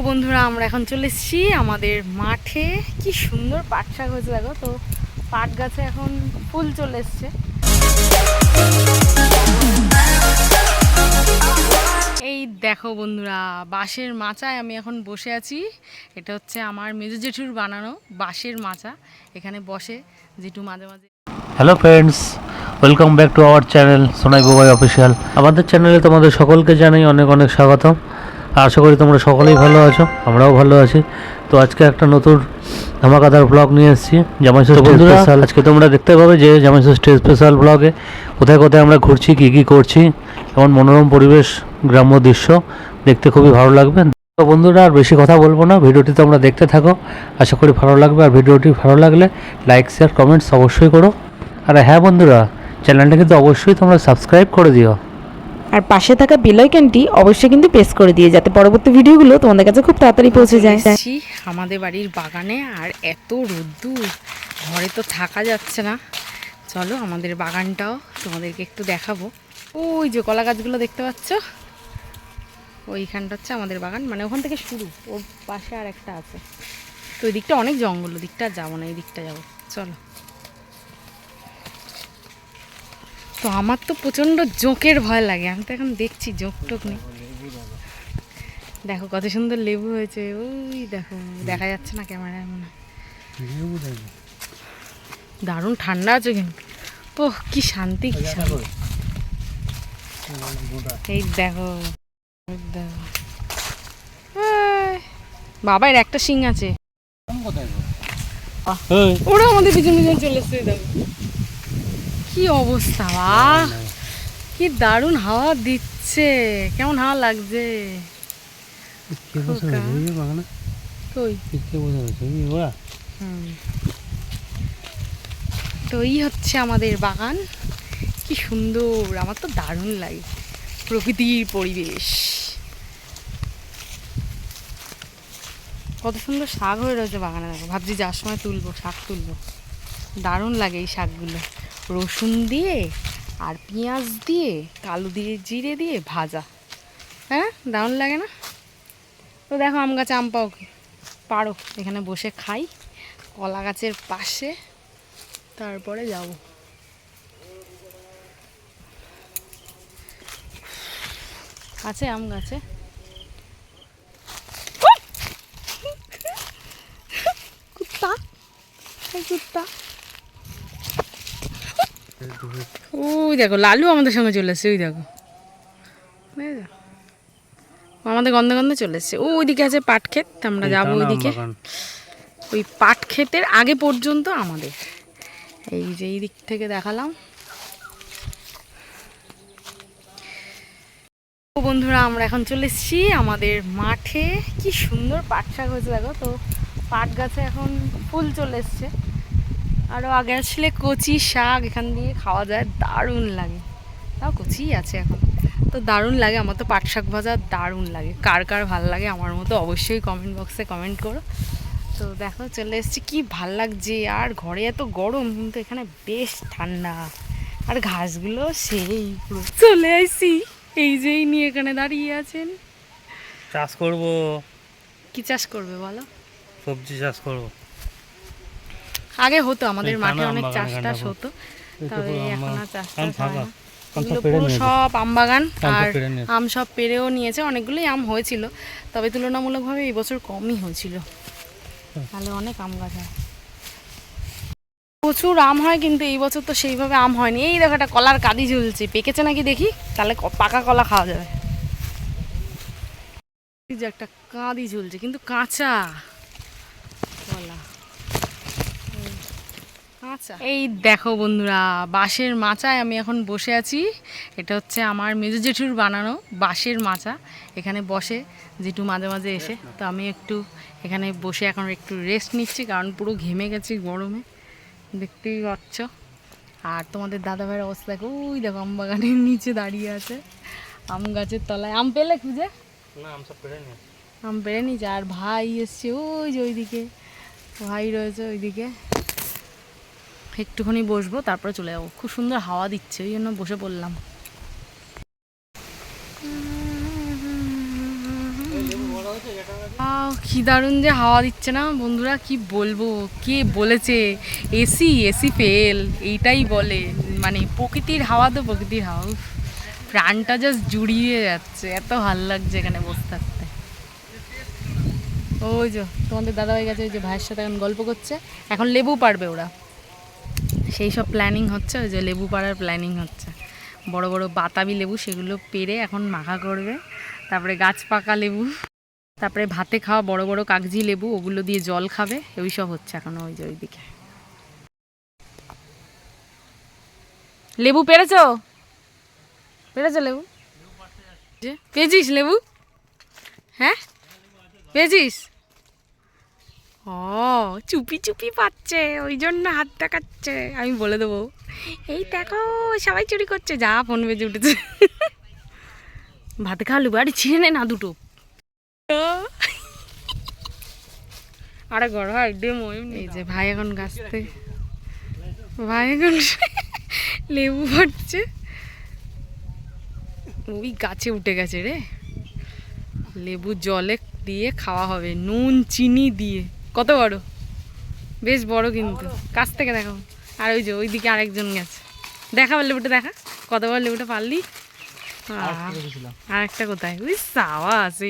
ও বন্ধুরা, আমরা এখন চলে এসেছি আমাদের মাঠে। কি সুন্দর পাট শাক হয়েছে দেখো তো। পাট গাছে এখন ফুল চলে এসছে। এই দেখো বন্ধুরা, বাঁশের মাচায় আমি এখন বসে আছি। এটা হচ্ছে আমার মেজো জেঠুর বানানো বাঁশের মাচা। এখানে বসে জেঠু মাঝে মাঝে hello friends welcome back to our channel Sonai Babai official আমাদের চ্যানেলে তোমাদের সকলকে জানাই অনেক অনেক স্বাগতম। আশা করি তোমরা সকলেই ভালো আছো আমরাও ভালো আছি। তো আজকে একটা নতুন ধামাকাদার ব্লগ নিয়ে এসেছি জামাই ষষ্ঠী স্পেশাল আজকে তোমরা দেখতে পাবে যে জামাই ষষ্ঠী স্পেশাল ব্লগে কোথায় কোথায় আমরা ঘুরছি কী কী করছি এমন মনোরম পরিবেশ গ্রাম্য দৃশ্য দেখতে খুবই ভালো লাগবে। তো বন্ধুরা আর বেশি কথা বলব না ভিডিওটি তোমরা দেখতে থাকো আশা করি ভালো লাগবে। আর ভিডিওটি ভালো লাগলে লাইক শেয়ার কমেন্টস অবশ্যই করো। আর হ্যাঁ বন্ধুরা চ্যানেলটা কিন্তু অবশ্যই তোমরা সাবস্ক্রাইব করে দিও। আর পাশে থাকা বেল আইকনটি অবশ্যই কিন্তু প্রেস করে দিয়ে যাতে পরবর্তী ভিডিওগুলো তোমাদের কাছে খুব তাড়াতাড়ি পৌঁছে যায়। আমাদের বাড়ির বাগানে, আর এত রোদ্দুর, ঘরে তো থাকা যাচ্ছে না। চলো আমাদের বাগানটাও তোমাদেরকে একটু দেখাবো। ওই যে কলা গাছগুলো দেখতে পাচ্ছ? ওইখানটা হচ্ছে আমাদের বাগান মানে ওখান থেকে শুরু, ওর পাশে আর একটা আছে। তো ওই দিকটা অনেক জঙ্গল, ওই দিকটা যাব না, এই দিকটা যাব। চলো। তো আমার তো প্রচণ্ড জোঁকের ভয় লাগে। আমি তো এখন দেখছি জোঁক টোক নেই। দেখো কত সুন্দর লেবু হয়েছে। ওই দেখো দেখা যাচ্ছে না ক্যামেরায় মনে। দারুণ ঠান্ডা আছে কিন্তু। ওহ কি শান্তি কি শান্তি। এই দেখো দেখো। এই, বাবা একটা শিং আছে। ওরা আমাদের পিছন পিছন চলে এসছে এই দেখো। কি অবস্থা বা? কি দারুণ হাওয়া দিচ্ছে। কেমন হাওয়া লাগছে। তো এই হচ্ছে আমাদের বাগান। কি সুন্দর আমার তো দারুণ লাগে প্রকৃতির পরিবেশ। কত সুন্দর শাক হয়ে রয়েছে বাগানে দেখো। ভাবছি যার সময় তুলবো শাক তুলবো। দারুণ লাগে এই শাকগুলো। রসুন দিয়ে আর পেঁয়াজ দিয়ে, কালো দিয়ে, জিরে দিয়ে ভাজা। হ্যাঁ? দারুণ লাগে না? তো দেখো আম গাছে আম পাও? পারো, এখানে বসে খাই। কলা গাছের পাশে, তারপরে যাব। আছে আম গাছে? ওই দেখো লালু আমাদের সঙ্গে চলে এসছে ওই দেখো। আমাদের গন্ধে গন্ধে চলে এসছে। ও ওইদিকে আছে পাট ক্ষেত আমরা যাব ওইদিকে। ওই পাট ক্ষেতের আগে পর্যন্ত আমাদের। এই যে এই দিক থেকে দেখালাম। বন্ধুরা আমরা এখন চলে এসেছি আমাদের মাঠে। কি সুন্দর পাট শাক হয়েছে দেখো তো। পাট গাছে এখন ফুল চলে এসছে। আরও আগে আসলে কচি শাক এখান দিয়ে খাওয়া যায় দারুণ লাগে। তাও কচি আছে এখন। তো দারুণ লাগে আমার তো পাট শাক ভাজা দারুণ লাগে। কার কার ভালো লাগে আমার মতো অবশ্যই কমেন্ট বক্সে কমেন্ট করো। তো দেখো চলে এসেছি। কি ভালো লাগছে? আর ঘরে এত গরম কিন্তু এখানে বেশ ঠান্ডা। আর ঘাসগুলো সেই পুরো। চলে আসি এই যেই নিয়ে এখানে দাঁড়িয়ে আছেন। চাষ করব। কি চাষ করবে বলো? সবজি চাষ করব। আগে হতো আমাদের মাঠে অনেক চাষ টাস হতো। তবে এখন আর চাষ টাস হয় না। সব এগুলো পুরো সব আম বাগান আর আম সব পেরেও নিয়েছে। অনেকগুলোই আম হয়েছিল তবে তুলনামূলকভাবে এই বছর কমই হয়েছিল। তাহলে অনেক আম গাছ হয়। প্রচুর আম হয় কিন্তু এই বছর তো সেইভাবে আম হয়নি। এই দেখো একটা কলার কাদি ঝুলছে। পেকেছে নাকি দেখি? তাহলে পাকা কলা খাওয়া যাবে। যে একটা কাঁদি ঝুলছে কিন্তু কাঁচা কলা এই কাঁচা এই দেখো বন্ধুরা বাঁশের মাচায় আমি এখন বসে আছি। এটা হচ্ছে আমার মেজো জেঠুর বানানো বাঁশের মাচা। এখানে বসে জেঠু মাঝে মাঝে এসে। তো আমি একটু এখানে বসে এখন একটু রেস্ট নিচ্ছি কারণ পুরো ঘেমে গেছি গরমে। দেখতেই পাচ্ছ। আর তোমাদের দাদা ভাইয়ের অবস্থা দেখো ওই দেখো আম বাগানের নিচে দাঁড়িয়ে আছে। আম গাছের তলায়। আম পেলে খুঁজে? না আম সব পেড়ে নিয়েছে আম পেরে নিচে। আর ভাই এসছে ওই যে ওইদিকে। ভাই রয়েছে ওইদিকে। একটুখানি বসবো, তারপরে চলে যাব। খুব সুন্দর হাওয়া দিচ্ছে, ওই জন্য বসে পড়লাম। কি দারুণ যে হাওয়া দিচ্ছে না। বন্ধুরা, কি বলব? কে বলেছে? এসি এসি ফেল এইটাই বলে। মানে প্রকৃতির হাওয়া তো প্রকৃতির হাওয়া। প্রাণটা জাস্ট জুড়িয়ে যাচ্ছে। এত ভালো লাগছে এখানে বসে থাকতে। ওই যে, তোমাদের দাদাভাই গেছে, ওই যে ভাইয়ের সাথে এখন গল্প করছে। এখন লেবু পারবে ওরা। সেই সব প্ল্যানিং হচ্ছে, ওই যে লেবু পাড়ার প্ল্যানিং হচ্ছে। বড় বড় বাতাবি লেবু সেগুলো পেরে এখন মাখা করবে। তারপরে গাছ পাকা লেবু, তারপরে ভাতে খাওয়া বড় বড় কাগজি লেবু, ওগুলো দিয়ে জল খাবে, ওই সব হচ্ছে এখন ওই যে ওইদিকে। লেবু পেরেছ? পেরেছ লেবু? পেয়েছিস লেবু? হ্যাঁ? পেয়েছিস? ও, চুপি চুপি পাচ্ছে ওই জন্য হাত দেখাচ্ছে। আমি বলে দেবো, এই দেখো, সবাই চুরি করছে, যা ফোন বেজে উঠেছে। ভাতে খাওয়া লেবু আরে ছিঁড়ে নে না দুটো। আরে ঘর ভাই ডেমো এই যে ভাই এখন গাছ থেকে ভাই এখন লেবু ফাটছে। ওই গাছে উঠে গেছে রে। লেবু জলে দিয়ে খাওয়া হবে, নুন, চিনি দিয়ে। কত বড়? বেশ বড় কিন্তু। কাছ থেকে দেখো আর ওই যে ওইদিকে আরেকজন গেছে। দেখা দেখাবার লেবুটা দেখা। কত বড় লেবুটা পারলি? আর একটা কোথায়? ওই সাওয়া আছে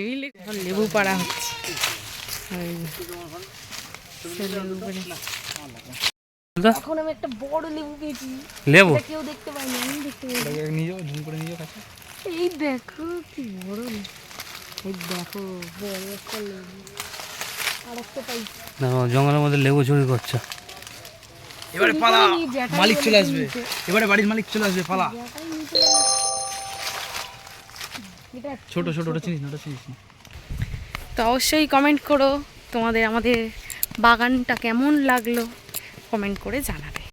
লেবু পাড়া হচ্ছে। ওই যে। সে লেবু পাড়ে। এখন আমি একটা বড় লেবু পেয়েছি। লেবু? কেউ দেখতে পাইনি আমি দেখতে পাইনি। নিজেও ঝুম করে নিজেও কাছে। এই দেখো কি বড় দেখো বড় একটা লেবু। দেখো জঙ্গলের মধ্যে লেবু চুরি করছে। এবারে পালা মালিক চলে আসবে। এবারে বাড়ির মালিক চলে আসবে পালা। ছোট ছোট ওটা চিনিস না ওটা চিনিস না। তো অবশ্যই কমেন্ট করো তোমাদের আমাদের বাগানটা কেমন লাগল কমেন্ট করে জানাবে।